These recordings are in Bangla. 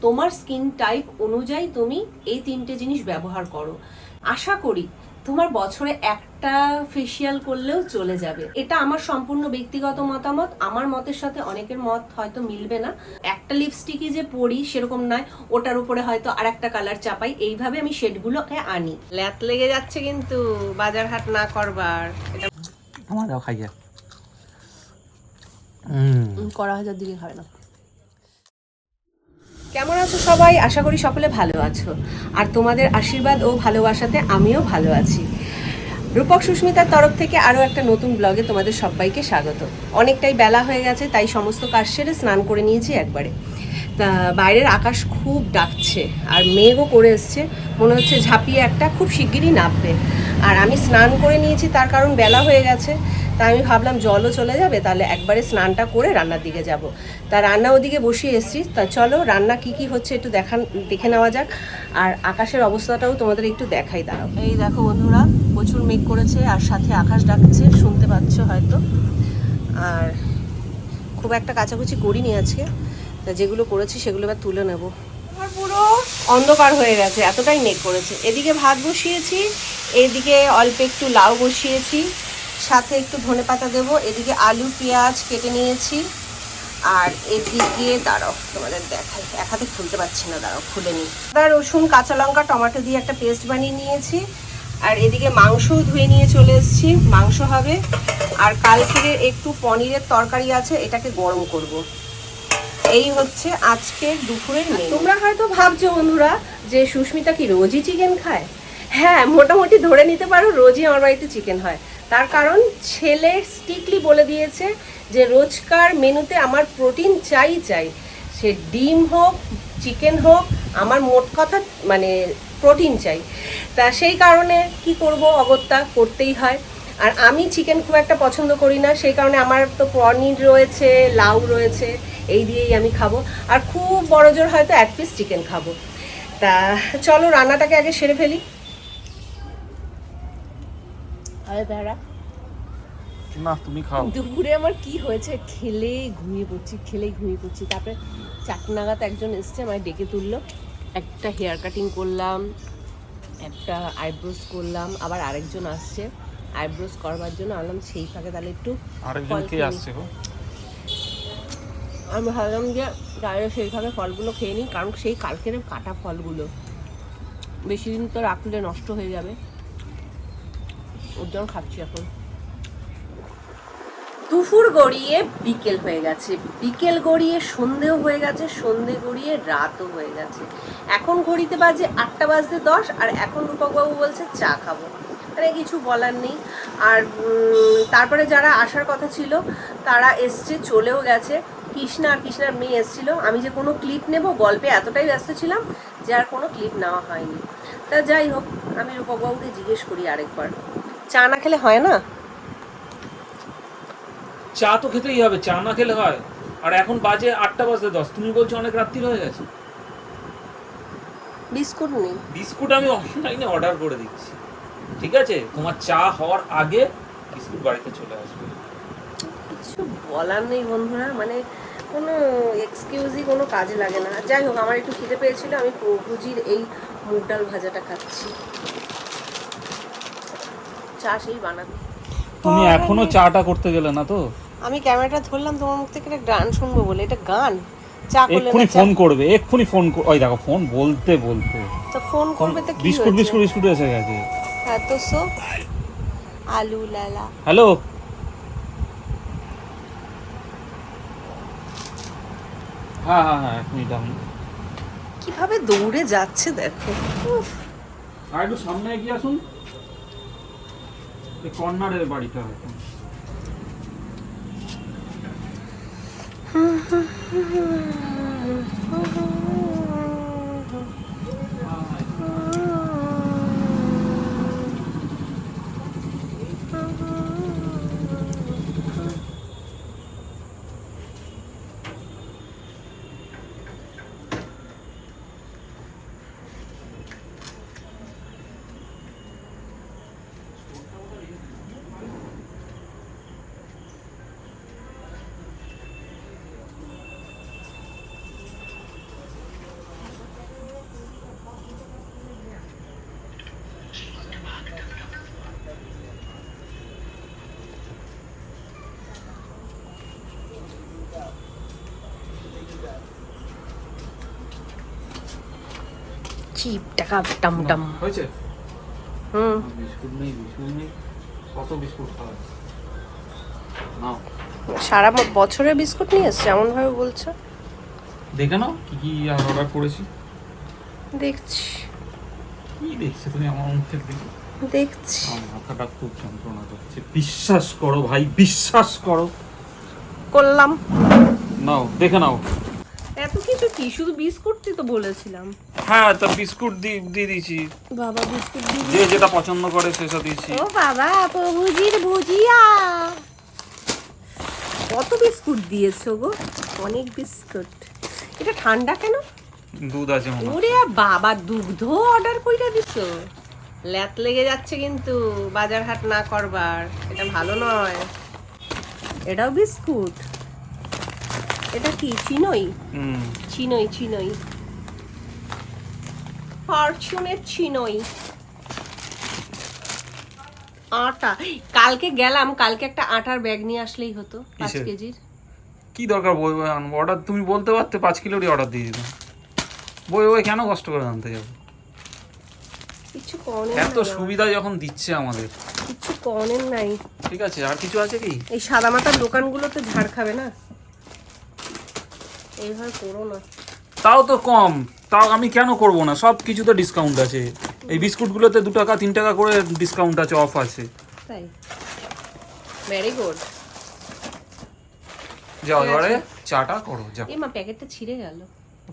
তোমার স্কিন টাইপ অনুযায়ী তুমি এই তিনটে জিনিস ব্যবহার করো। আশা করি তোমার বছরে একটা ফেসিয়াল করলেও চলে যাবে। এটা আমার সম্পূর্ণ ব্যক্তিগত মতামত। আমার মতের সাথে অনেকের মত হয়তো মিলবে না। একটা লিপস্টিকই যে পরি সেরকম নয় ওটার উপরে হয়তো আর একটা কালার চাপাই। এইভাবে আমি শেডগুলোকে আনি। ল্যাত লেগে যাচ্ছে কিন্তু বাজার হাট না করবার। এটা আমার খাইয়া। করা হাজার দিকে খাবে না। কেমন আছো সবাই? আশা করি সকলে ভালো আছো। আর তোমাদের আশীর্বাদ ও ভালোবাসাতে আমিও ভালো আছি। রূপক সুস্মিতার তরফ থেকে আরও একটা নতুন ব্লগে তোমাদের সবাইকে স্বাগত। অনেকটাই বেলা হয়ে গেছে, তাই সমস্ত কাজ সেরে স্নান করে নিয়েছি একবারে। বাইরের আকাশ খুব ডাকছে, আর মেঘও করে এসছে। মনে হচ্ছে ঝাঁপিয়ে একটা খুব শিগগিরই নামবে। আর আমি স্নান করে নিয়েছি, তার কারণ বেলা হয়ে গেছে। তা আমি ভাবলাম জলও চলে যাবে তাহলে একবারে স্নানটা করে রান্নার দিকে যাব। তা রান্না ওদিকে বসিয়ে এসেছি। তা চলো রান্না কি কি হচ্ছে একটু দেখান দেখে নেওয়া যাক। আর আকাশের অবস্থাটাও তোমাদের একটু দেখাই দাঁড়াও। এই দেখো বন্ধুরা প্রচুর মেঘ করেছে আর সাথে আকাশ ডাকছে শুনতে পাচ্ছ হয়তো। আর খুব একটা কাচাকুচি করিনি আজকে। তা যেগুলো করেছি সেগুলো এবার তুলে নেব। আমার পুরো অন্ধকার হয়ে গেছে এতটাই মেঘ করেছে। এদিকে ভাত বসিয়েছি এদিকে অল্প একটু লাউ বসিয়েছি। সাথে একটু ধনে পাতা দেবো। এদিকে আলু পেঁয়াজ কেটে নিয়েছি। আর এদিকে দাঁড়াও তোমাদের দেখাই। এক হাতে খুলতে পারছি না দাঁড়াও খুলে নিই। আদা রসুন কাঁচা লঙ্কা টমেটো দিয়ে একটা পেস্ট বানিয়ে নিয়েছি। আর এদিকে মাংসও ধুয়ে নিয়ে চলে এসেছি। মাংস হবে। আর কালকের একটু পনিরের তরকারি আছে এটাকে গরম করব। এই হচ্ছে আজকে দুপুরের মেনু তোমরা হয়তো ভাবছ বন্ধুরা যে সুস্মিতা কি রোজই চিকেন খায়? হ্যাঁ মোটামুটি ধরে নিতে পারো রোজই আমার বাড়িতে চিকেন হয়। তার কারণ ছেলে স্ট্রিক্টলি বলে দিয়েছে যে রোজকার মেনুতে আমার প্রোটিন চাই চাই। সে ডিম হোক চিকেন হোক, আমার মোট কথা মানে প্রোটিন চাই। তা সেই কারণে কি করব অগত্যা? করতেই হয়। আর আমি চিকেন খুব একটা পছন্দ করি না, সেই কারণে আমার তো পনির রয়েছে, লাউ রয়েছে, এই দিয়েই আমি খাব। আর খুব বড় জোর হয়তো এক পিস চিকেন খাব। তা চলো রান্নাটাকে আগে সেরে ফেলি। বেড়া না তুমি খাও। দুপুরে আমার কি হয়েছে? খেলে ঘুমিয়ে পড়ছি খেলেই ঘুমিয়ে পড়ছি। তারপরে চারটে নাগাদ একজন এসছে আমায় ডেকে তুললো। একটা হেয়ার কাটিং করলাম একটা আইব্রোস করলাম আবার আরেকজন আসছে। আইব্রোস করবার জন্য আনলাম সেই ফাঁকে তাহলে একটু আরেকজন কে আসছে গো? আমি ভাবলাম যে গায়ে সেইভাবে ফলগুলো খেয়ে নিই কারণ সেই কালকের কাটা ফলগুলো। বেশি দিন তো রাখলে নষ্ট হয়ে যাবে। ওর খাচ্ছি এখন। দুপুর গড়িয়ে বিকেল হয়ে গেছে। বিকেল গড়িয়ে সন্ধেও হয়ে গেছে, সন্ধে গড়িয়ে রাতও হয়ে গেছে। এখন ঘড়িতে বাজে আটটা বাজতে দশ, আর এখন রূপকবাবু বলছে চা খাব। মানে কিছু বলার নেই। আর তারপরে যারা আসার কথা ছিল, তারা এসছে, চলেও গেছে। কৃষ্ণা আর কৃষ্ণার মেয়ে এসেছিল। আমি যে কোনো ক্লিপ নেব, গল্পে এতটাই ব্যস্ত ছিলাম যে আর কোনো ক্লিপ নেওয়া হয়নি। তা যাই হোক, আমি রূপকবাবুকে জিজ্ঞেস করি আরেকবার। চা না খেলে হয় না? চা তো খেতেই হবে চা না খেলে হয়। আর এখন বাজে আটটা বাজতে দশ তুমি বলছো অনেক রাত্রি হয়ে গেছে। বিস্কুট নেই। বিস্কুট আমি অনলাইনে অর্ডার করে দিচ্ছি। ঠিক আছে? তোমার চা হওয়ার আগে বিস্কুট বাড়িতে চলে আসবে। কিছু বলার নেই বন্ধুরা মানে কোনো এক্সকিউজই কোনো কাজে লাগে না। যাই হোক আমার একটু খিদে পেয়েছিল আমি প্রভুজির এই মুগ ডাল ভাজাটা খাচ্ছি। চা সেই বানাবে। তুমি এখনও চাটা করতে গেলে না তো? আমি ক্যামেরাটা ধরলাম তোমার মুখ থেকে একটা গান শুনব বলে। এটা গান। চা করলে এক্ষুনি ফোন করবে এক্ষুনি ফোন ওই দেখো ফোন বলতে বলতে। তো ফোন করবে তো কি বিস্কুট বিস্কুট বিস্কুট এসে গেছে। হ্যাঁ তো সো আলু লালা। হ্যালো? হ্যাঁ হ্যাঁ হ্যাঁ এক মিনিট আমি কীভাবে দৌড়ে যাচ্ছে দেখো? আর একটু সামনে এগিয়ে আসুন। কর্নারের বাড়িটা হয়তো শিব টাকা টামটাম হয়েছে? হুম। বিস্কুট নেই বিস্কুট নেই। কত বিস্কুট খাওয়া নাও। সারা ব- বছরের বিস্কুট নিয়ে এসছে এমন ভাবে বলছো। দেখে নাও কি কি আর অর্ডার করেছি। দেখছি। কি দেখছ তুমি আমার মুখ থেকে দেখো? দেখছি। মাথাটা খুব যন্ত্রণা করছে। বিশ্বাস করো ভাই বিশ্বাস করো। করলাম। নাও দেখে নাও। এত কিছু কি? শুধু বিস্কুটই তো বলেছিলাম। হ্যাঁ তা বিস্কুট দিয়ে দিয়ে দিয়েছি। বাবা বিস্কুট দিয়ে যে যেটা পছন্দ করে সেটা দিয়েছি। ও বাবা প্রভুজির ভুজিয়া। কত বিস্কুট দিয়েছ গো? অনেক বিস্কুট। এটা ঠান্ডা কেন? দুধ আছে ওরে বাবা দুগ্ধ অর্ডার কইরা দিছো? ল্যাত লেগে যাচ্ছে কিন্তু বাজার হাট না করবার। এটা ভালো নয়। এটাও বিস্কুট? এটা কি চিনই? চিনই চিনই। ফরচুনের চিনই। আটা। কালকে গেলাম কালকে একটা আটার ব্যাগ নিয়ে আসলেই হতো পাঁচ কেজির। কি দরকার বই বই আনব? অর্ডার তুমি বলতে পারতে পাঁচ কিলোরই অর্ডার দিয়ে দিতাম বই বই কেন কষ্ট করে আনতে যাব? কিছু কনের এত সুবিধা যখন দিচ্ছে আমাদের। কিছু কনের নাই। ঠিক আছে আর কিছু আছে কি? এই সাদা মাথার দোকানগুলো তো ঝাড় খাবে না? এইভাবে করো না। তাও তো কম। তাও আমি কেন করব না? সব কিছুতে ডিসকাউন্ট আছে। এই বিস্কুটগুলোতে দু টাকা তিন টাকা করে ডিসকাউন্ট আছে অফ আছে। তাই? ভেরি গুড যাও এবারে। চাটা করো যাও। এই মা প্যাকেটটা ছিঁড়ে গেল।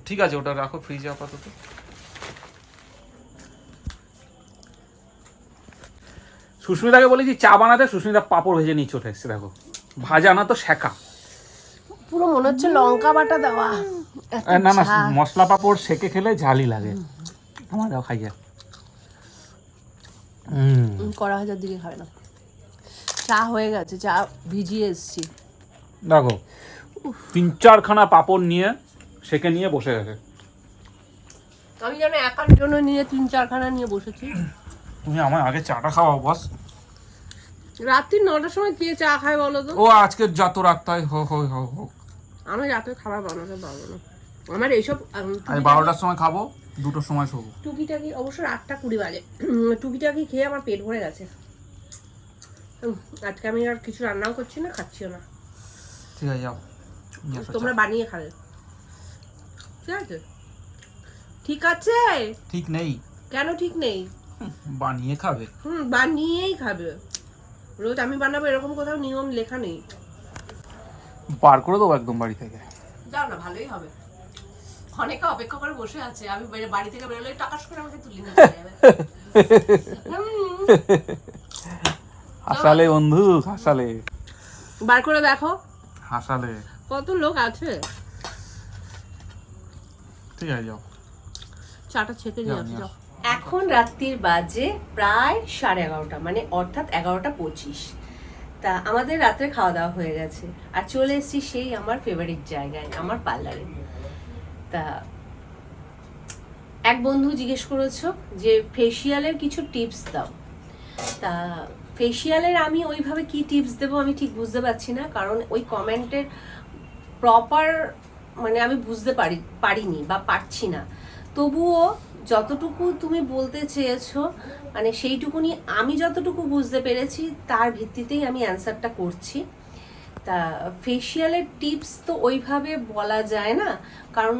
ঠিক আছে ওটা রাখো ফ্রিজে আপাতত। সুস্মিতাকে বলেছি চা বানাতে সুস্মিতা পাপড় ভেজে নিয়ে চলে এসছে দেখো। ভাজা না তো শেখা। পুরো মনে হচ্ছে লঙ্কা বাটা দেওয়া। না না মশলা পাপড় সেকে খেলে ঝালই লাগে। আমার দাও খাইয়া হুম উম, কড়া হাজার দিকে খাবে না। চা হয়ে গেছে চা ভিজিয়ে এসছি। দেখো তিন চারখানা পাপড় নিয়ে সেকে নিয়ে বসে গেছে। আমি যেন একার জন্য নিয়ে তিন চারখানা নিয়ে বসেছি। তুমি আমার আগে চাটা খাওয়াও বস। রাত্রি নটার সময় কে চা খায় বলো তো? ও আজকে যত রাখতে হয় হো হো হো হো। আমি রাতে খাবার বানাতে পারব না। আমার এইসব আমি বারোটার সময় খাব দুটোর সময় শোবো। টুকিটাকি অবশ্য আটটা কুড়ি বাজে। টুকিটাকি খেয়ে আমার পেট ভরে গেছে। আজকে আমি আর কিছু রান্নাও করছি না খাচ্ছিও না। ঠিক আছে যাও। তোমরা বানিয়ে খাবে। ঠিক আছে? ঠিক আছে? ঠিক নেই। কেন ঠিক নেই? বানিয়ে খাবে। হুম বানিয়েই খাবে। রোজ আমি বানাবো এরকম কোথাও নিয়ম লেখা নেই। বার করে দেবো একদম বাড়ি থেকে। যাও না ভালোই হবে। অনেকে অপেক্ষা করে বসে আছে আমি বাড়ি থেকে বেরোলে টাকাস করে আমাকে তুলে নিয়ে যাবে। হাসালে বন্ধু হাসালে। বার করে দেখো। হাসালে। কত লোক আছে। ঠিক আছে যাও। চাটা ছেঁকে নিয়ে যাও এখন রাত্রির বাজে প্রায় সাড়ে এগারোটা মানে অর্থাৎ এগারোটা পঁচিশ। তা আমাদের রাত্রে খাওয়া দাওয়া হয়ে গেছে। আর চলে এসেছি সেই আমার ফেভারিট জায়গায়, আমার পার্লারে। তা এক বন্ধু জিজ্ঞেস করেছ যে ফেসিয়ালের কিছু টিপস দাও। তা ফেসিয়ালের আমি ওইভাবে কি টিপস দেবো আমি ঠিক বুঝতে পারছি না, কারণ ওই কমেন্টের প্রপার মানে আমি বুঝতে পারি, পারিনি বা পারছি না। তবুও যতটুকু তুমি বলতে চেয়েছো মানে সেইটুকুনি আমি যতটুকু বুঝতে পেরেছি, তার ভিত্তিতেই আমি অ্যান্সারটা করছি। তা ফেসিয়ালের টিপস তো ওইভাবে বলা যায় না, কারণ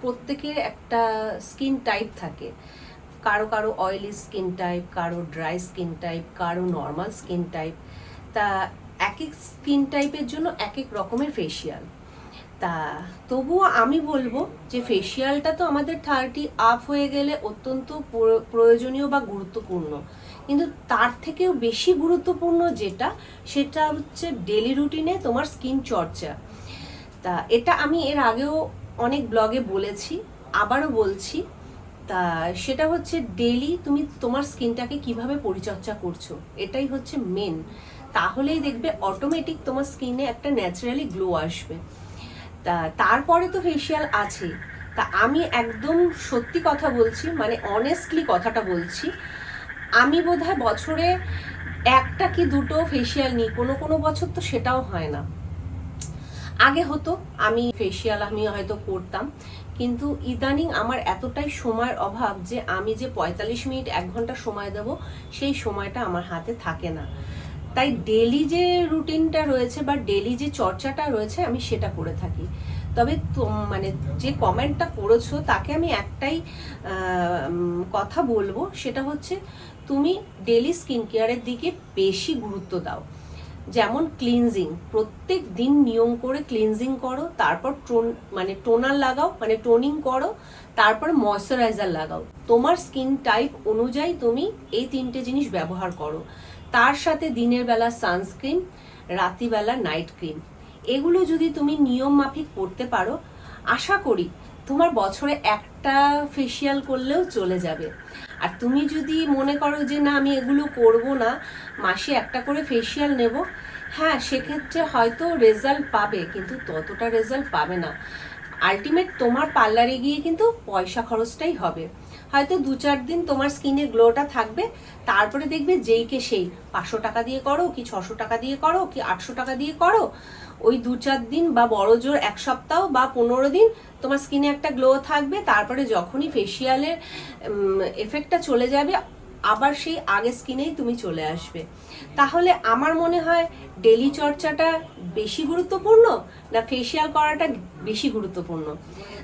প্রত্যেকের একটা স্কিন টাইপ থাকে। কারও কারও অয়েলি স্কিন টাইপ কারও ড্রাই স্কিন টাইপ কারও নর্মাল স্কিন টাইপ তা এক এক স্কিন টাইপের জন্য এক এক রকমের ফেসিয়াল তা, তবুও আমি বলব যে ফেসিয়ালটা তো আমাদের থার্টি আপ হয়ে গেলে অত্যন্ত প্র- প্রয়োজনীয় বা গুরুত্বপূর্ণ। কিন্তু তার থেকেও বেশি গুরুত্বপূর্ণ যেটা, সেটা হচ্ছে ডেলি রুটিনে তোমার স্কিন চর্চা। তা, এটা আমি এর আগেও অনেক ব্লগে বলেছি, আবারও বলছি। তা, সেটা হচ্ছে ডেলি তুমি তোমার স্কিনটাকে কীভাবে পরিচর্যা করছ, এটাই হচ্ছে মেন তাহলেই দেখবে অটোমেটিক তোমার স্কিনে একটা ন্যাচারালি গ্লো আসবে। তা, তারপরে তো ফেসিয়াল আছে তা আমি একদম সত্যি কথা বলছি মানে অনেস্টলি কথাটা বলছি, আমি বোধহয় বছরে একটা কি দুটো ফেসিয়াল নিই, কোনো কোনো বছর তো সেটাও হয় না। আগে হতো, আমি ফেসিয়াল আমি হয়তো করতাম, কিন্তু ইদানিং আমার এতটাই সময়ের অভাব যে আমি যে পঁয়তাল্লিশ মিনিট এক ঘণ্টা সময় দেব, সেই সময়টা আমার হাতে থাকে না। তাই ডেলি যে রুটিনটা রয়েছে বা ডেলি যে চর্চাটা রয়েছে, আমি সেটা করে থাকি। তবে মানে যে কমেন্টটা করেছ, তাকে আমি একটাই কথা বলব, সেটা হচ্ছে তুমি ডেলি স্কিন কেয়ারের দিকে বেশি গুরুত্ব দাও। যেমন ক্লিনজিং প্রত্যেক দিন নিয়ম করে ক্লিনজিং করো, তারপর টোন মানে টোনার লাগাও মানে টোনিং করো, তারপর ময়শ্চারাইজার লাগাও। তোমার স্কিন টাইপ অনুযায়ী তুমি এই তিনটে জিনিস ব্যবহার করো। তার সাথে দিনের বেলা সানস্ক্রিন রাতিবেলা নাইট ক্রিম। এগুলো যদি তুমি নিয়ম মাফিক করতে পারো, আশা করি তোমার বছরে একটা ফেসিয়াল করলেও চলে যাবে। আর তুমি যদি মনে করো যে, না, আমি এগুলো করব না, মাসে একটা করে ফেসিয়াল নেব হ্যাঁ সেক্ষেত্রে হয়তো রেজাল্ট পাবে, কিন্তু ততটা রেজাল্ট পাবে না। আলটিমেট তোমার পার্লারে গিয়ে কিন্তু পয়সা খরচটাই হবে। হয়তো দু চার দিন তোমার স্কিনে গ্লোটা থাকবে, তারপরে দেখবে যেইকে সেই। পাঁচশো টাকা দিয়ে করো, কি ছশো টাকা দিয়ে করো, কি আটশো টাকা দিয়ে করো, ওই দু চার দিন বা বড় জোর এক সপ্তাহ বা পনেরো দিন তোমার স্কিনে একটা গ্লো থাকবে, তারপরে যখনই ফেসিয়ালের এফেক্টটা চলে যাবে, আবার সেই আগে স্কিনেই তুমি চলে আসবে। তাহলে আমার মনে হয় ডেলি চর্চাটা বেশি গুরুত্বপূর্ণ না ফেসিয়াল করাটা বেশি গুরুত্বপূর্ণ?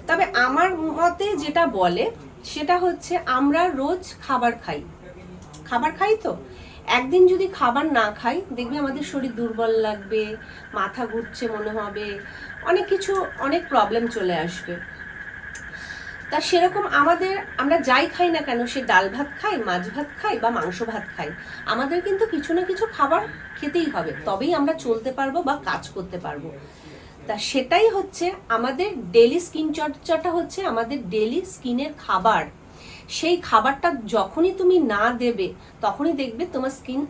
তবে আমার মতে যেটা বলে সেটা হচ্ছে আমরা রোজ খাবার খাই। খাবার খাই তো? একদিন যদি খাবার না খাই, দেখবে আমাদের শরীর দুর্বল লাগবে, মাথা ঘুরছে মনে হবে, অনেক কিছু, অনেক প্রবলেম চলে আসবে। তা সেরকম আমাদের, আমরা যাই খাই না কেন, সে ডাল ভাত খাই, মাছ ভাত খাই বা মাংস ভাত খাই, আমাদের কিন্তু কিছু না কিছু খাবার খেতেই হবে। তবেই আমরা চলতে পারব বা কাজ করতে পারব। তা সেটাই হচ্ছে আমাদের ডেলি স্কিন চর্চাটা হচ্ছে আমাদের ডেলি স্কিনের খাবার। সেই খাবারটা যখনই তুমি না দেবে, তখনই দেখবে তোমার স্কিন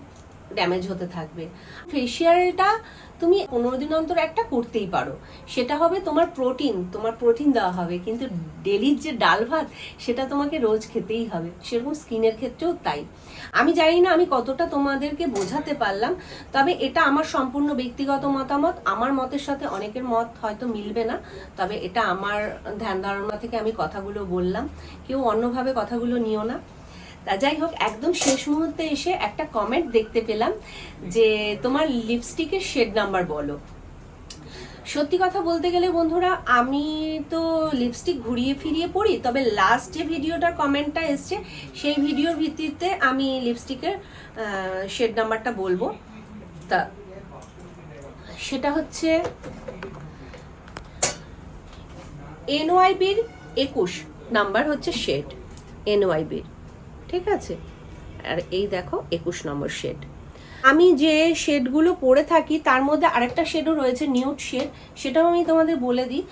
ড্যামেজ হতে থাকবে। ফেসিয়ালটা তুমি পনেরো দিন অন্তর একটা করতেই পারো। সেটা হবে তোমার প্রোটিন তোমার প্রোটিন দেওয়া হবে। কিন্তু ডেলির যে ডাল ভাত, সেটা তোমাকে রোজ খেতেই হবে। সেরকম স্কিনের ক্ষেত্রেও তাই। আমি জানি না আমি কতটা তোমাদেরকে বোঝাতে পারলাম, তবে এটা আমার সম্পূর্ণ ব্যক্তিগত মতামত। আমার মতের সাথে অনেকের মত হয়তো মিলবে না, তবে এটা আমার ধ্যান ধারণা থেকে আমি কথাগুলো বললাম। কেউ অন্যভাবে কথাগুলো নিও না। তা যাই হোক, একদম শেষ মুহূর্তে এসে একটা কমেন্ট দেখতে পেলাম যে তোমার লিপস্টিকের শেড নাম্বার বলো। সত্যি কথা বলতে গেলে বন্ধুরা, আমি তো লিপস্টিক ঘুরিয়ে ফিরিয়ে পড়ি, তবে লাস্ট যে ভিডিওটার কমেন্টটা এসছে, সেই ভিডিওর ভিত্তিতে আমি লিপস্টিকের শেড নাম্বারটা বলব। তা সেটা হচ্ছে এনওয়াইবির একুশ নাম্বার হচ্ছে শেড এনওয়াইবির ঠিক আছে? আর এই দেখো একুশ নম্বর শেড আমি যে শেডগুলো পরে থাকি, তার মধ্যে আরেকটা শেডও রয়েছে নিউড শেড সেটাও আমি তোমাদের বলে দিই।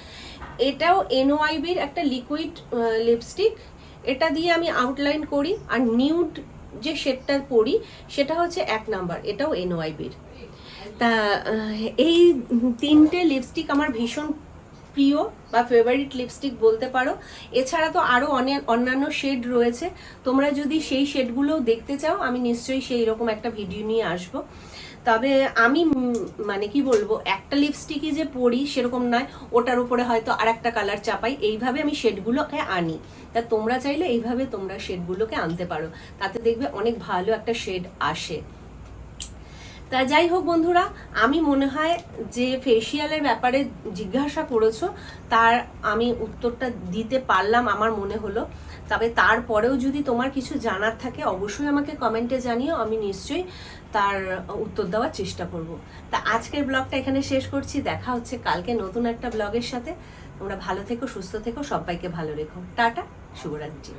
এটাও এনওয়াইবির একটা লিকুইড লিপস্টিক এটা দিয়ে আমি আউটলাইন করি, আর নিউড যে শেডটা পরি, সেটা হচ্ছে এক নাম্বার, এটাও এনওয়াইবির তা এই তিনটে লিপস্টিক আমার ভীষণ প্রিয় বা ফেভারিট লিপস্টিক বলতে পারো। এছাড়া তো আরও অনেক অন্যান্য শেড রয়েছে। তোমরা যদি সেই শেডগুলোও দেখতে চাও, আমি নিশ্চয়ই সেই রকম একটা ভিডিও নিয়ে আসব। তবে আমি মানে কি বলব, একটা লিপস্টিকই যে পরি সেরকম নয়, ওটার উপরে হয়তো আর একটা কালার চাপাই। এইভাবে আমি শেডগুলোকে আনি। তা তোমরা চাইলে এইভাবে তোমরা শেডগুলোকে আনতে পারো। তাতে দেখবে অনেক ভালো একটা শেড আসে। তা যাই হোক বন্ধুরা, আমি মনে হয় যে ফেসিয়ালের ব্যাপারে জিজ্ঞাসা করেছ, তার আমি উত্তরটা দিতে পারলাম আমার মনে হলো। তবে তারপরেও যদি তোমার কিছু জানার থাকে, অবশ্যই আমাকে কমেন্টে জানিও, আমি নিশ্চয়ই তার উত্তর দেওয়ার চেষ্টা করব। তা আজকের ব্লগটা এখানে শেষ করছি, দেখা হচ্ছে কালকে নতুন একটা ব্লগের সাথে। তোমরা ভালো থেকো, সুস্থ থেকো, সবাইকে ভালো রেখো। টাটা, শুভরাত্রি।